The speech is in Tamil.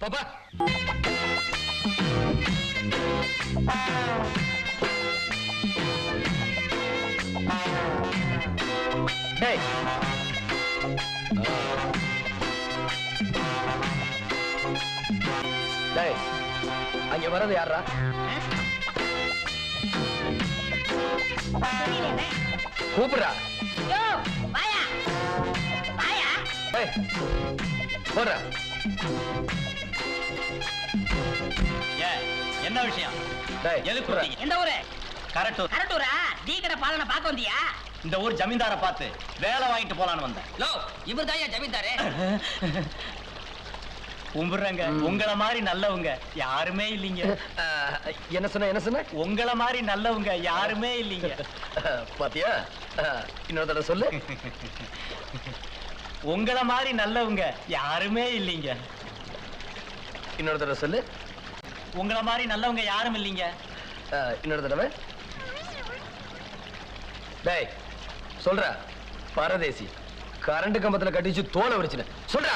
பாப்பா. டேய். டேய் அங்க வர்றது யாரா கூப்பிடுறா. போடுறா. என்ன விஷயம்? டேய் எதுக்கு? எந்த ஊரு? கரெக்ட் கரட்டூரா? டீ கடை பாலனை பார்க்க வந்தியா? இந்த ஊர் ஜமீன்தார பார்த்து வேலை வாங்கிட்டு போலான்னு வந்தேன். லோ இவர் தான் ஜமீன்தாரு? கும்பிடுறேங்க. உங்கள மாதிரி நல்லவங்க யாருமே இல்லைங்க. என்ன சொன்ன என்ன சொன்ன? உங்கள மாதிரி நல்லவங்க யாருமே இல்லைங்க. பாத்தியா? இன்னொரு தடவை சொல்லு. உங்கள மாதிரி நல்லவங்க யாருமே இல்லைங்க. இன்னொரு தடவை சொல்லு. உங்களை மாதிரி நல்லவங்க யாரும் இல்லைங்க. இன்னொரு தடவை. டேய் சொல்ற. பரதேசி கரண்ட் கம்பத்துல கட்டிச்சு தோலை உரிச்சுன சொல்றா.